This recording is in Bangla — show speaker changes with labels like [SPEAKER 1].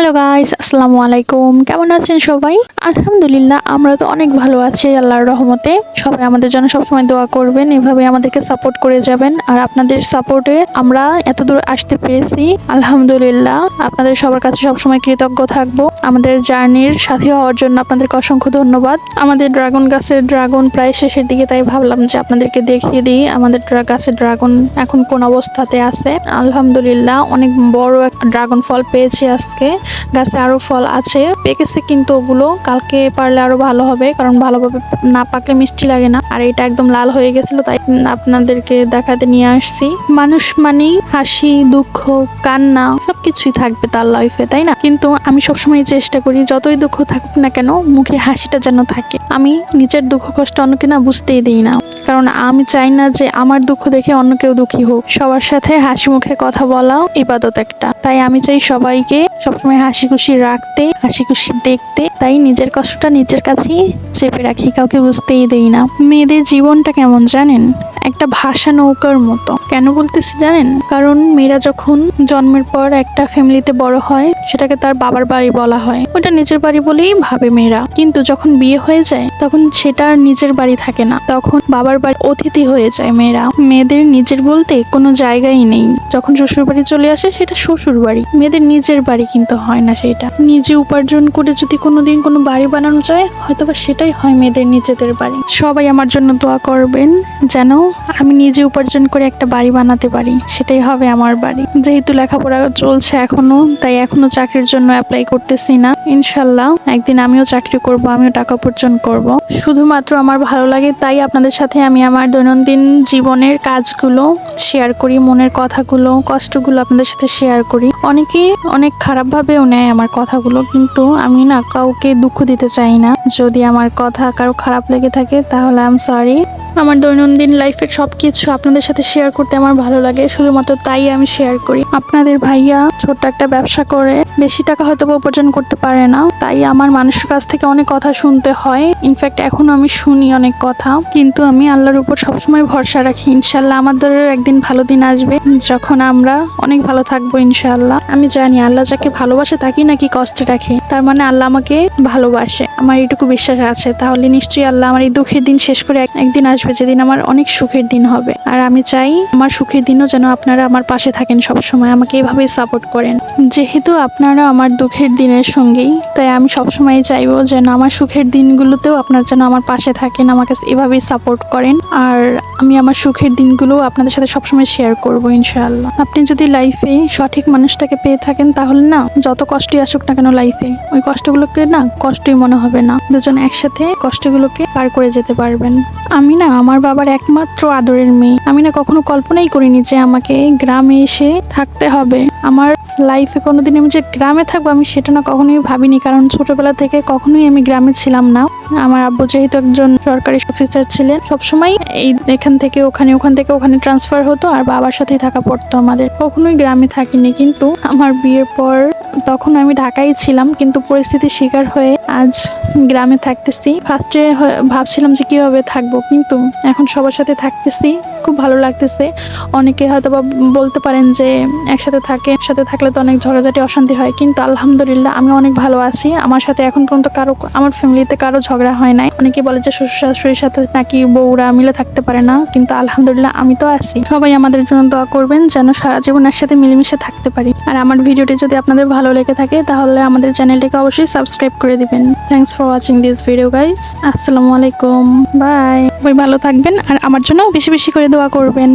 [SPEAKER 1] হ্যালো গাইস, আসসালামু আলাইকুম। কেমন আছেন সবাই? আলহামদুলিল্লাহ, আমরা তো অনেক ভালো আছি আল্লাহর রহমতে। সবাই আমাদের জন্য সবসময় দোয়া করবেন এভাবে আমাদেরকে সাপোর্ট করে যাবেন। আর আপনাদের সাপোর্টে আমরা এত দূর আসতে পেরেছি, আলহামদুলিল্লাহ। আপনাদের সবার কাছে সবসময় কৃতজ্ঞ থাকব। আমাদের জার্নির সাথী হওয়ার জন্য আপনাদেরকে অসংখ্য ধন্যবাদ। আমাদের ড্রাগন গাছের ড্রাগন প্রায় শেষের দিকে, তাই ভাবলাম যে আপনাদেরকে দেখিয়ে দিই, আমাদের গাছের ড্রাগন এখন কোন অবস্থাতে আছে। আলহামদুলিল্লাহ, অনেক বড় ড্রাগন ফল পেয়েছি আজকে। গাছে আরও ফল আছে। পেকেছে কিন্তু ওগুলো। কালকে পারলে আরও ভালো হবে, কারণ ভালোভাবে না পাকলে মিষ্টি লাগে না। আর এটা একদম লাল হয়ে গেছিল, তাই আপনাদেরকে দেখাতে নিয়ে আসছি। মানুষ মানেই হাসি, দুঃখ, কান্না, সবকিছুই থাকবে তার লাইফে তাই না? কিন্তু আমি সবসময় চেষ্টা করি, যতই দুঃখ থাকুক না কেন, মুখে হাসিটা যেন থাকে। আমি নিজের দুঃখ কষ্ট অন্যকে না বুঝতেই দিই না। কারণ আমি চাই না যে আমার দুঃখ দেখে অন্য কেউ দুঃখী হোক। সবার সাথে হাসি মুখে কথা বলা ইবাদত একটা। তাই আমি চাই সবাইকে সবসময় হাসি খুশি রাখতে, হাসি খুশি দেখতে। তাই নিজের কষ্টটা নিজের কাছেই চেপে রাখি, কাউকে বুঝতেই দেই না। মেয়েদের জীবনটা কেমন জানেন? একটা ভাষা নৌকার মতো। কেন বলতেছি জানেন? কারণ মেয়েরা যখন জন্মের পর একটা ফ্যামিলিতে বড় হয়, সেটাকে তার বাবার বাড়ি বলা হয়। ওটা নিজের বাড়ি বলেই ভাবে মেয়েরা। কিন্তু যখন বিয়ে হয়ে যায়, তখন সেটা নিজের বাড়ি থাকে না। তখন বাবার বাড়ি অতিথি হয়ে যায় মেয়েরা। মেয়েদের নিজের বলতে কোনো জায়গাই নেই। যখন শ্বশুর বাড়ি চলে আসে, সেটা শ্বশুর বাড়ি। মেয়েদের নিজের বাড়ি কিন্তু হয় না সেটা। নিজে উপার্জন করে যদি কোনোদিন কোনো বাড়ি বানানো যায় হয়তো বা সেটাই হয় মেয়েদের নিজেদের বাড়ি। সবাই আমার জন্য দোয়া করবেন যেন আমি নিজে উপার্জন করে একটা বাড়ি বানাতে পারি। সেটাই হবে আমার বাড়ি। যেহেতু লেখাপড়া চলছে এখনও, তাই এখনও চাকরির জন্য অ্যাপ্লাই করতেছি না। ইনশাল্লাহ একদিন আমিও চাকরি করব, আমিও টাকা উপার্জন করব। শুধুমাত্র আমার ভালো লাগে তাই আপনাদের সাথে আমি আমার দৈনন্দিন জীবনের কাজগুলো শেয়ার করি, মনের কথাগুলো, কষ্টগুলো আপনাদের সাথে শেয়ার করি। অনেকেই অনেক খারাপভাবেও নেয় আমার কথাগুলো, কিন্তু আমি না কাউকে দুঃখ দিতে চাই না। যদি আমার কথা কারও খারাপ লেগে থাকে, তাহলে আই এম সরি আমার দৈনন্দিন লাইফের সব কিছু আপনাদের সাথে শেয়ার করতে আমার ভালো লাগে। শুধুমাত্র তাই আমি শেয়ার করি। আপনাদের ভাইয়া ছোট্ট একটা ব্যবসা করে, বেশি টাকা হয়তো উপার্জন করতে পারে না। তাই আমার মানুষের কাছ থেকে অনেক কথা শুনতে হয়। ইনফ্যাক্ট এখনও আমি শুনি অনেক কথা। কিন্তু আমি আল্লাহর উপর সবসময় ভরসা রাখি। ইনশাল্লাহ আমাদেরও একদিন ভালো দিন আসবে। যখন আমরা অনেক ভালো থাকব ইনশাল্লাহ আমি জানি আল্লাহ যাকে ভালোবাসে, তাকেই নাকি কষ্টে রাখে। তার মানে আল্লাহ আমাকে ভালোবাসে। আমার এইটুকু বিশ্বাস আছে। তাহলে নিশ্চয়ই আল্লাহ আমার এই দুঃখের দিন শেষ করে এক- একদিন আসবে। যেদিন আমার অনেক সুখের দিন হবে। আর আমি চাই আমার সুখের দিনও যেন আপনারা আমার পাশে থাকেন সব সময়, আমাকে এভাবেই সাপোর্ট করেন। যেহেতু আপনারা আমার দুঃখের দিনের সঙ্গেই তাই আমি সবসময় চাইব যেন আমার সুখের দিনগুলোতেও আপনারা যেন আমার পাশে থাকেন, আমাকে এভাবেই সাপোর্ট করেন। আর আমি আমার সুখের দিনগুলো আপনাদের সাথে সবসময় শেয়ার করব ইনশাআল্লাহ। আপনি যদি লাইফে সঠিক মানুষটাকে পেয়ে থাকেন, তাহলে না, যত কষ্টই আসুক না কেন লাইফে ওই কষ্টগুলোকে না, কষ্টই মনে হবে না। দুজন একসাথে কষ্টগুলোকে পার করে যেতে পারবেন। আমি না আমার বাবার একমাত্র আদরের মেয়ে। আমি না কখনো কল্পনাই করিনি যে আমাকে গ্রামে এসে থাকতে হবে। আমার লাইফে কোনোদিন আমি যে গ্রামে থাকব আমি সেটা না কখনোই ভাবিনি, কারণ ছোটবেলা থেকে কখনোই আমি গ্রামে ছিলাম না। আমার আব্বু যেহেতু একজন সরকারি অফিসার ছিলেন, সবসময় এই এখান থেকে ওখানে, ওখান থেকে ওখানে ট্রান্সফার হতো আর বাবার সাথেই থাকা পড়তো আমাদের। কখনোই গ্রামে থাকিনি, কিন্তু আমার বিয়ের পর তখন আমি ঢাকায় ছিলাম, কিন্তু পরিস্থিতির শিকার হয়ে আজ গ্রামে থাকতেছি। ফার্স্টে ভাবছিলাম যে কীভাবে থাকব, কিন্তু এখন সবার সাথে থাকতেছি, খুব ভালো লাগতেছে। অনেকে হয়তো বা বলতে পারেন যে একসাথে থাকে, একসাথে থাকলে তো অনেক ঝগড়াঝাটি, অশান্তি হয়, কিন্তু আলহামদুলিল্লাহ আমি অনেক ভালো আছি। আমার সাথে এখন পর্যন্ত কারও, আমার ফ্যামিলিতে কারও ঝগড়া হয় নাই। অনেকে বলে যে শ্বশুর শাশুড়ির সাথে নাকি বউরা মিলে থাকতে পারে না, কিন্তু আলহামদুলিল্লাহ আমি তো আছি। সবাই আমাদের জন্য দোয়া করবেন যেন সারা জীবন একসাথে মিলেমিশে থাকতে পারি। আর আমার ভিডিওটি যদি আপনাদের ভালো লেগে থাকে, তাহলে আমাদের চ্যানেলটিকে অবশ্যই সাবস্ক্রাইব করে দিবেন। Thanks for watching this video guys আসসালামু আলাইকুম। বাই সবাই ভালো থাকবেন আর আমার জন্য বেশি বেশি করে দোয়া করবেন।